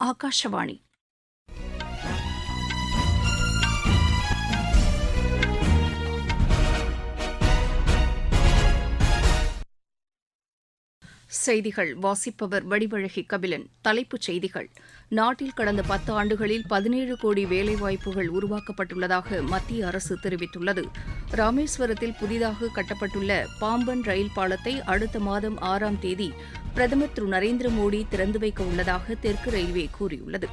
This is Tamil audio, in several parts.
ಆಕಾಶವಾಣಿ. செய்திகள். வாசிப்பவர் வடிவழகி கபிலன். தலைப்புச் செய்திகள். நாட்டில் கடந்த பத்து ஆண்டுகளில் பதினேழு கோடி வேலைவாய்ப்புகள் உருவாக்கப்பட்டுள்ளதாக மத்திய அரசு தெரிவித்துள்ளது. ராமேஸ்வரத்தில் புதிதாக கட்டப்பட்டுள்ள பாம்பன் ரயில் பாலத்தை அடுத்த மாதம் ஆறாம் தேதி பிரதமர் திரு. நரேந்திர மோடி திறந்து வைக்க உள்ளதாக தெற்கு ரயில்வே கூறியுள்ளது.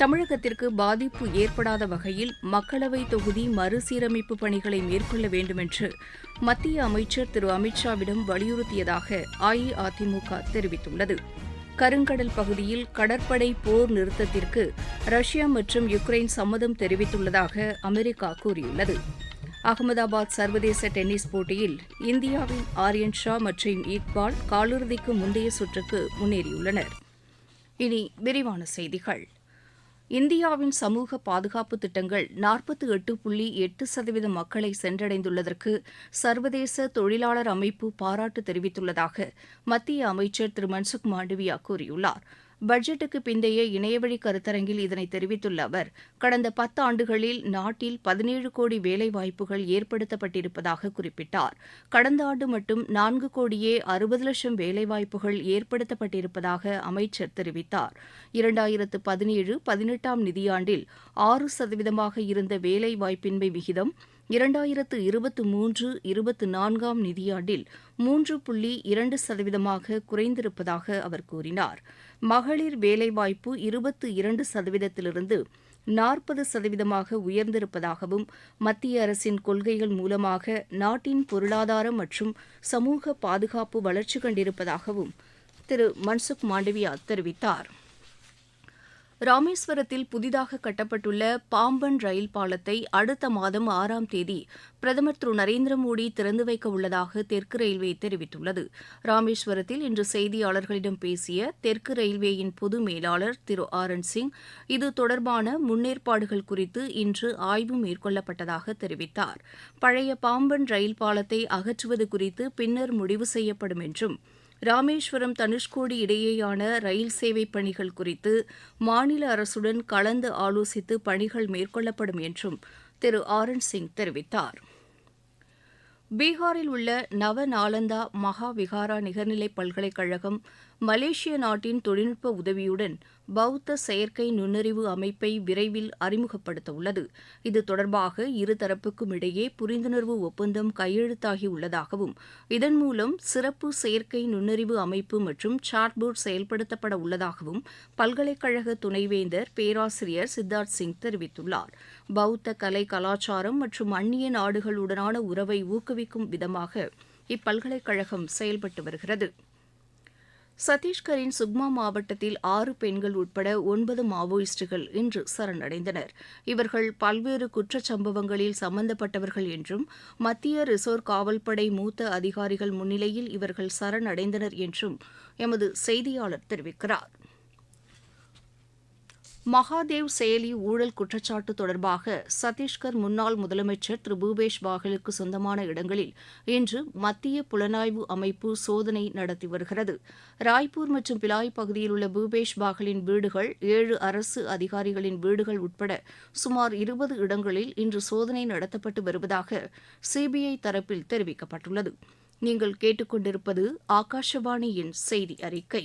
தமிழகத்திற்கு பாதிப்பு ஏற்படாத வகையில் மக்களவை தொகுதி மறுசீரமைப்பு பணிகளை மேற்கொள்ள வேண்டுமென்று மத்திய அமைச்சர் திரு அமித்ஷாவிடம் வலியுறுத்தியதாக அஇஅதிமுக தெரிவித்துள்ளது. கருங்கடல் பகுதியில் கடற்படை போர் நிறுத்தத்திற்கு ரஷ்யா மற்றும் யுக்ரைன் சம்மதம் தெரிவித்துள்ளதாக அமெரிக்கா கூறியுள்ளது. அகமதாபாத் சர்வதேச டென்னிஸ் போட்டியில் இந்தியாவின் ஆரியன் ஷா மற்றும் இக்பால் காலிறுதிக்கு முந்தைய சுற்றுக்கு முன்னேறியுள்ளனர். இனி விரிவான செய்திகள். இந்தியாவின் சமூக பாதுகாப்பு திட்டங்கள் நாற்பத்தி எட்டு புள்ளி எட்டு சதவீத மக்களை சென்றடைந்துள்ளதற்கு சர்வதேச தொழிலாளர் அமைப்பு பாராட்டு தெரிவித்துள்ளதாக மத்திய அமைச்சர் திரு மன்சுக் மாண்டவியா கூறியுள்ளார். பட்ஜெட்டுக்கு பிந்தைய இணையவழி கருத்தரங்கில் இதனை தெரிவித்துள்ள அவர் கடந்த பத்து ஆண்டுகளில் நாட்டில் பதினேழு கோடி வேலைவாய்ப்புகள் ஏற்படுத்தப்பட்டிருப்பதாக குறிப்பிட்டார். கடந்த ஆண்டு மட்டும் நான்கு கோடியே அறுபது லட்சம் வேலைவாய்ப்புகள் ஏற்படுத்தப்பட்டிருப்பதாக அமைச்சர் தெரிவித்தார். இரண்டாயிரத்து பதினேழு பதினெட்டாம் நிதியாண்டில் ஆறு சதவீதமாக இருந்த வேலைவாய்ப்பின்மை விகிதம் இரண்டாயிரத்து இருபத்து மூன்று இருபத்து நான்காம் நிதியாண்டில் மூன்று புள்ளி இரண்டு சதவீதமாக குறைந்திருப்பதாக அவர் கூறினார். மகளிர் வேலைவாய்ப்பு இருபத்து இரண்டு சதவீதத்திலிருந்து நாற்பது சதவீதமாக உயர்ந்திருப்பதாகவும் மத்திய அரசின் கொள்கைகள் மூலமாக நாட்டின் பொருளாதாரம் மற்றும் சமூக பாதுகாப்பு வளர்ச்சி கண்டிருப்பதாகவும் திரு மன்சுக் மாண்டவியா தெரிவித்தார். ராமேஸ்வரத்தில் புதிதாக கட்டப்பட்டுள்ள பாம்பன் ரயில் பாலத்தை அடுத்த மாதம் ஆறாம் தேதி பிரதமர் திரு நரேந்திர மோடி திறந்து வைக்க உள்ளதாக தெற்கு ரயில்வே தெரிவித்துள்ளது. ராமேஸ்வரத்தில் இன்று செய்தியாளர்களிடம் பேசிய தெற்கு ரயில்வேயின் பொது மேலாளர் திரு ஆர் என் சிங் இது தொடர்பான முன்னேற்பாடுகள் குறித்து இன்று ஆய்வு மேற்கொள்ளப்பட்டதாக தெரிவித்தார். பழைய பாம்பன் ரயில் பாலத்தை அகற்றுவது குறித்து பின்னர் முடிவு செய்யப்படும் என்றும் ராமேஸ்வரம் தனுஷ்கோடி இடையேயான ரயில் சேவை பணிகள் குறித்து மாநில அரசுடன் கலந்து ஆலோசித்து பணிகள் மேற்கொள்ளப்படும் என்றும் திரு ஆர் என் சிங் தெரிவித்தார். பீகாரில் உள்ள நவநாலந்தா மகா விகாரா நிகர்நிலை பல்கலைக்கழகம் மலேசிய நாட்டின் தொழில்நுட்ப உதவியுடன் பௌத்த செயற்கை நுண்ணறிவு அமைப்பை விரைவில் அறிமுகப்படுத்த உள்ளது இது தொடர்பாக இருதரப்புக்கும் இடையே புரிந்துணர்வு ஒப்பந்தம் கையெழுத்தாகி உள்ளதாகவும் இதன் மூலம் சிறப்பு செயற்கை நுண்ணறிவு அமைப்பு மற்றும் சாட்போர்ட் செயல்படுத்தப்பட உள்ளதாகவும் பல்கலைக்கழக துணைவேந்தர் பேராசிரியர் சித்தார்த் சிங் தெரிவித்துள்ளார். பௌத்த கலை கலாச்சாரம் மற்றும் அந்நிய நாடுகளுடனான உறவை ஊக்குவிக்கும் விதமாக இப்பல்கலைக்கழகம் செயல்பட்டு வருகிறது. சத்தீஸ்கரின் சுக்மா மாவட்டத்தில் ஆறு பெண்கள் உட்பட ஒன்பது மாவோயிஸ்டுகள் இன்று சரணடைந்தனர். இவர்கள் பல்வேறு குற்றச்சம்பவங்களில் சம்பந்தப்பட்டவர்கள் என்றும் மத்திய ரிசர்வ் காவல்படை மூத்த அதிகாரிகள் முன்னிலையில் இவர்கள் சரணடைந்தனர் என்றும் எமது செய்தியாளர் தெரிவிக்கிறார். மகாதேவ் செயலி ஊழல் குற்றச்சாட்டு தொடர்பாக சத்தீஸ்கர் முன்னாள் முதலமைச்சர் திரு. பூபேஷ் பாகலுக்கு சொந்தமான இடங்களில் இன்று மத்திய புலனாய்வு அமைப்பு சோதனை நடத்தி வருகிறது. ராய்ப்பூர் மற்றும் பிலாய் பகுதியில் உள்ள பூபேஷ் பாகலின் வீடுகள் ஏழு அரசு அதிகாரிகளின் வீடுகள் உட்பட சுமார் இருபது இடங்களில் இன்று சோதனை நடத்தப்பட்டு வருவதாக சிபிஐ தரப்பில் தெரிவிக்கப்பட்டுள்ளது. நீங்கள் கேட்டுக்கொண்டிருப்பது ஆகாஷவாணியின் செய்தி அறிக்கை.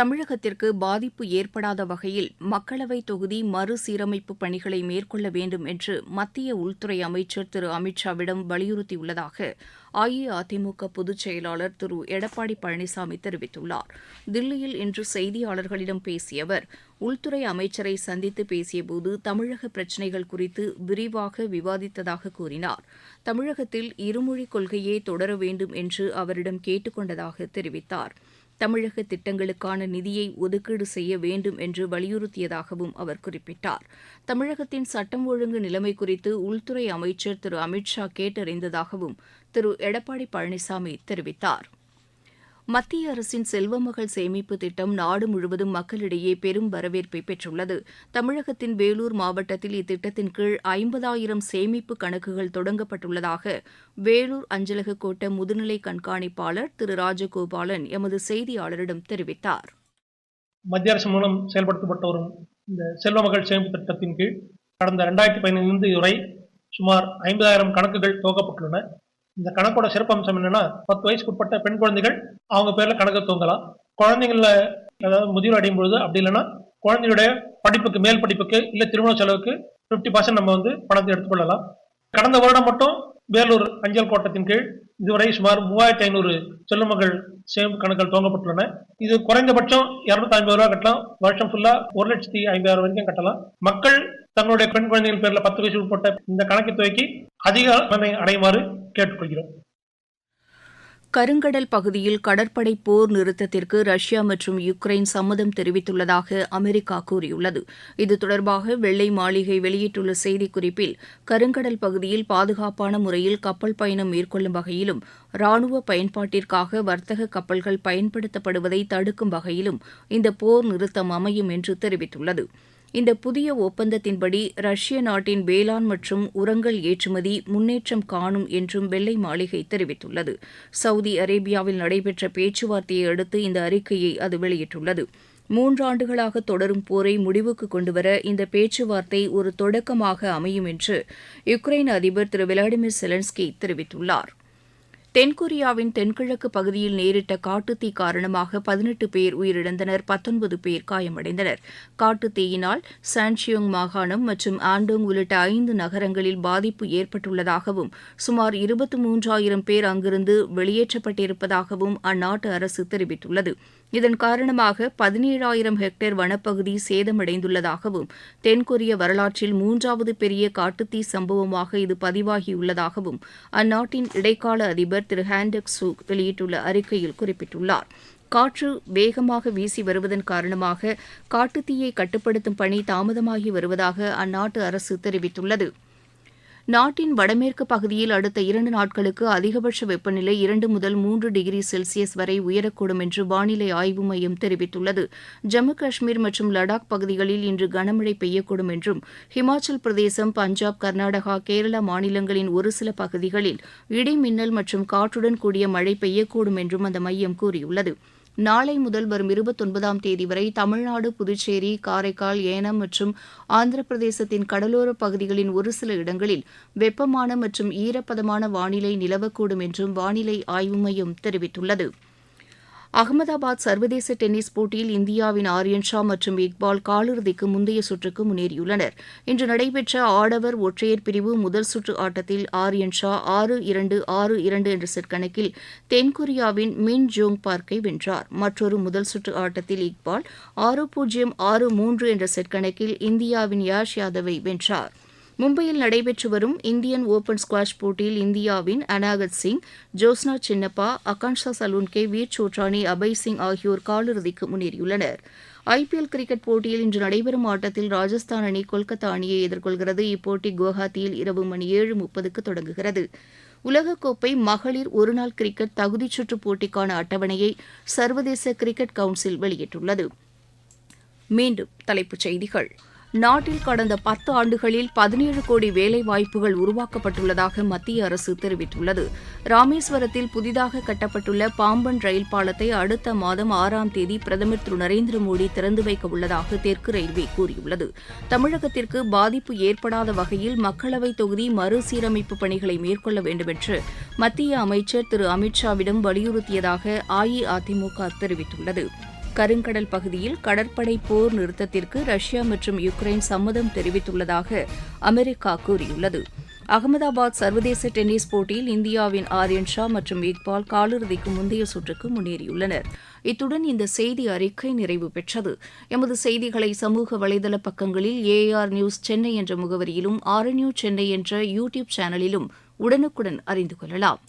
தமிழகத்திற்கு பாதிப்பு ஏற்படாத வகையில் மக்களவைத் தொகுதி மறுசீரமைப்பு பணிகளை மேற்கொள்ள வேண்டும் என்று மத்திய உள்துறை அமைச்சர் திரு அமித்ஷாவிடம் வலியுறுத்தியுள்ளதாக அஇஅதிமுக பொதுச் செயலாளர் திரு எடப்பாடி பழனிசாமி தெரிவித்துள்ளார். தில்லியில் இன்று செய்தியாளர்களிடம் பேசிய அவர் உள்துறை அமைச்சரை சந்தித்து பேசியபோது தமிழக பிரச்சினைகள் குறித்து விரிவாக விவாதித்ததாக கூறினார். தமிழகத்தில் இருமொழிக் கொள்கையே தொடர வேண்டும் என்று அவரிடம் கேட்டுக் கொண்டதாக தெரிவித்தார். தமிழக திட்டங்களுக்கான நிதியை ஒதுக்கீடு செய்ய வேண்டும் என்று வலியுறுத்தியதாகவும் அவர் குறிப்பிட்டார். தமிழகத்தின் சட்டம் ஒழுங்கு நிலைமை குறித்து உள்துறை அமைச்சர் திரு அமித்ஷா கேட்டறிந்ததாகவும் திரு எடப்பாடி பழனிசாமி தெரிவித்தார். மத்திய அரசின் செல்வமகள் சேமிப்பு திட்டம் நாடு முழுவதும் மக்களிடையே பெரும் வரவேற்பை பெற்றுள்ளது. தமிழகத்தின் வேலூர் மாவட்டத்தில் இத்திட்டத்தின் கீழ் ஐம்பதாயிரம் சேமிப்பு கணக்குகள் தொடங்கப்பட்டுள்ளதாக வேலூர் அஞ்சலக கோட்ட முதுநிலை கண்காணிப்பாளர் திரு ராஜகோபாலன் எமது செய்தியாளரிடம் தெரிவித்தார். மத்திய அரசு மூலம் செயல்படுத்தப்பட்டு வரும் இந்த செல்வமகள் சேமிப்பு திட்டத்தின் கீழ் கடந்த ரெண்டாயிரத்தி பதினைந்து வரை சுமார் ஐம்பதாயிரம் கணக்குகள் துவக்கப்பட்டுள்ளன. இந்த கணக்கோட சிறப்பம்சம் என்னன்னா பத்து வயசுக்கு உட்பட்ட பெண் குழந்தைகள் அவங்க பேர்ல கணக்கு துவங்கலாம் குழந்தைங்கள அதாவது முதிர்வு அடையும் பொழுது அப்படி இல்லைன்னா குழந்தையுடைய படிப்புக்கு மேல் படிப்புக்கு இல்ல திருமண செலவுக்கு பிப்டி பர்சன்ட் நம்ம வந்து பணத்தை எடுத்துக்கொள்ளலாம். கடந்த வருடம் மட்டும் வேலூர் அஞ்சல் கோட்டத்தின் கீழ் இதுவரை சுமார் மூவாயிரத்தி ஐநூறு செல்லுமகள் சேமிப்பு கணக்குகள் துவங்கப்பட்டுள்ளன. இது குறைந்தபட்சம் இருநூத்தி ஐம்பது ரூபா கட்டலாம். வருஷம் ஃபுல்லா ஒரு லட்சத்தி ஐம்பதாயிரம் வரைக்கும் கட்டலாம். மக்கள் தங்களுடைய பெண் குழந்தைகள் பேர்ல பத்து வயசு உட்பட்ட இந்த கணக்கை துவக்கி அதிக நன்மை அடையுமாறு கேட்டுக்கொள்கிறோம். கருங்கடல் பகுதியில் கடற்படை போர் நிறுத்தத்திற்கு ரஷ்யா மற்றும் யுக்ரைன் சம்மதம் தெரிவித்துள்ளதாக அமெரிக்கா கூறியுள்ளது. இது தொடர்பாக வெள்ளை மாளிகை வெளியிட்டுள்ள செய்திக்குறிப்பில் கருங்கடல் பகுதியில் பாதுகாப்பான முறையில் கப்பல் பயணம் மேற்கொள்ளும் வகையிலும் ராணுவ பயன்பாட்டிற்காக வர்த்தக கப்பல்கள் பயன்படுத்தப்படுவதை தடுக்கும் வகையிலும் இந்த போர் நிறுத்தம் அமையும் என்று தெரிவித்துள்ளது. இந்த புதிய ஒப்பந்தத்தின்படி ரஷ்ய நாட்டின் வேளாண் மற்றும் உரங்கள் ஏற்றுமதி முன்னேற்றம் காணும் என்றும் வெள்ளை மாளிகை தெரிவித்துள்ளது. சவுதி அரேபியாவில் நடைபெற்ற பேச்சுவார்த்தையை அடுத்து இந்த அறிக்கையை அது வெளியிட்டுள்ளது. மூன்றாண்டுகளாக தொடரும் போரை முடிவுக்கு கொண்டுவர இந்த பேச்சுவார்த்தை ஒரு தொடக்கமாக அமையும் என்று யுக்ரைன் அதிபர் திரு விளாடிமிர் செலன்ஸ்கி தெரிவித்துள்ளார். தென்கொரியாவின் தென்கிழக்கு பகுதியில் நேரிட்ட காட்டுத்தீ காரணமாக பதினெட்டு பேர் உயிரிழந்தனர் பத்தொன்பது பேர் காயமடைந்தனர். காட்டுத்தீயினால் சான்சியோங் மாகாணம் மற்றும் ஆண்டோங் உள்ளிட்ட ஐந்து நகரங்களில் பாதிப்பு ஏற்பட்டுள்ளதாகவும் சுமார் இருபத்தி மூன்றாயிரம் பேர் அங்கிருந்து வெளியேற்றப்பட்டிருப்பதாகவும் அந்நாட்டு அரசு தெரிவித்துள்ளது. இதன் காரணமாக பதினேழாயிரம் ஹெக்டேர் வனப்பகுதி சேதமடைந்துள்ளதாகவும் தென்கொரிய வரலாற்றில் மூன்றாவது பெரிய காட்டுத்தீ சம்பவமாக இது பதிவாகியுள்ளதாகவும் அந்நாட்டின் இடைக்கால அதிபர் திரு ஹேண்டக் சூ வெளியிட்டுள்ள அறிக்கையில் குறிப்பிட்டுள்ளார். காற்று வேகமாக வீசி வருவதன் காரணமாக காட்டுத்தீயை கட்டுப்படுத்தும் பணி தாமதமாகி வருவதாக அந்நாட்டு அரசு தெரிவித்துள்ளது. நாட்டின் வடமேற்கு பகுதியில் அடுத்த இரண்டு நாட்களுக்கு அதிகபட்ச வெப்பநிலை இரண்டு முதல் மூன்று டிகிரி செல்சியஸ் வரை உயரக்கூடும் என்று வானிலை ஆய்வு மையம் தெரிவித்துள்ளது. ஜம்மு காஷ்மீர் மற்றும் லடாக் பகுதிகளில் இன்று கனமழை பெய்யக்கூடும் என்றும் ஹிமாச்சல் பிரதேசம் பஞ்சாப் கர்நாடகா கேரளா மாநிலங்களின் ஒரு சில பகுதிகளில் இடி மின்னல் மற்றும் காற்றுடன் கூடிய மழை பெய்யக்கூடும் என்றும் அந்த மையம் கூறியுள்ளது. நாளை முதல் வரும் இருபத்தொன்பதாம் தேதி வரை தமிழ்நாடு புதுச்சேரி காரைக்கால் ஏனம் மற்றும் ஆந்திர பிரதேசத்தின் கடலோர பகுதிகளின் ஒரு சில இடங்களில் வெப்பமான மற்றும் ஈரப்பதமான வானிலை நிலவக்கூடும் என்றும் வானிலை ஆய்வு மையம் தெரிவித்துள்ளது. அகமதாபாத் சர்வதேச டென்னிஸ் போட்டியில் இந்தியாவின் ஆரியன் ஷா மற்றும் இக்பால் காலிறுதிக்கு முந்தைய சுற்றுக்கு முன்னேறியுள்ளனர். இன்று நடைபெற்ற ஆடவர் ஒற்றையர் பிரிவு முதல் சுற்று ஆட்டத்தில் ஆரியன் ஷா ஆறு இரண்டு ஆறு இரண்டு என்ற செட் கணக்கில் தென்கொரியாவின் மின் ஜோங் பார்க்கை வென்றார். மற்றொரு முதல் சுற்று ஆட்டத்தில் இக்பால் ஆறு பூஜ்ஜியம் ஆறு மூன்று என்ற செட் கணக்கில் இந்தியாவின் யாஷ் யாதவை வென்றார். மும்பையில் நடைபெற்று வரும் இந்தியன் ஓபன் ஸ்குவாஷ் போட்டியில் இந்தியாவின் அனாகத் சிங் ஜோஸ்னா சின்னப்பா அகான்ஷா சலூன்கே வீர் சோட்ரானி அபய் சிங் ஆகியோர் காலிறுதிக்கு முன்னேறியுள்ளனர். ஐபிஎல் கிரிக்கெட் போட்டியில் இன்று நடைபெறும் ஆட்டத்தில் ராஜஸ்தான் அணி கொல்கத்தா அணியை எதிர்கொள்கிறது. இப்போட்டி குவஹாத்தியில் இரவு மணி ஏழு முப்பதுக்கு தொடங்குகிறது. உலகக்கோப்பை மகளிர் ஒருநாள் கிரிக்கெட் தகுதிச்சுற்று போட்டிக்கான அட்டவணையை சர்வதேச கிரிக்கெட் கவுன்சில் வெளியிட்டுள்ளது. மீண்டும் தலைப்புச் செய்திகள். நாட்டில் கடந்த பத்து ஆண்டுகளில் பதினேழு கோடி வேலை வாய்ப்புகள் உருவாக்கப்பட்டுள்ளதாக மத்திய அரசு தெரிவித்துள்ளது. ராமேஸ்வரத்தில் புதிதாக கட்டப்பட்டுள்ள பாம்பன் ரயில் பாலத்தை அடுத்த மாதம் ஆறாம் தேதி பிரதமர் திரு நரேந்திர மோடி திறந்து வைக்க உள்ளதாக தெற்கு ரயில்வே கூறியுள்ளது. தமிழகத்திற்கு பாதிப்பு ஏற்படாத வகையில் மக்களவைத் தொகுதி மறுசீரமைப்பு பணிகளை மேற்கொள்ள வேண்டுமென்று மத்திய அமைச்சர் திரு அமித்ஷாவிடம் வலியுறுத்தியதாக அஇஅதிமுக தெரிவித்துள்ளது. கருங்கடல் பகுதியில் கடற்படை போர் நிறுத்தத்திற்கு ரஷ்யா மற்றும் யுக்ரைன் சம்மதம் தெரிவித்துள்ளதாக அமெரிக்கா கூறியுள்ளது. அகமதாபாத் சர்வதேச டென்னிஸ் போட்டியில் இந்தியாவின் ஆரியன் ஷா மற்றும் இக்பால் காலிறுதிக்கு முந்தைய சுற்றுக்கு முன்னேறியுள்ளனர். இத்துடன் இந்த செய்தி அறிக்கை நிறைவு பெற்றது. எமது செய்திகளை சமூக வலைதள பக்கங்களில் ஏஆர் நியூஸ் சென்னை என்ற முகவரியிலும் ஆர்என்யூ சென்னை என்ற யூடியூப் சேனலிலும் உடனுக்குடன் அறிந்து கொள்ளலாம்.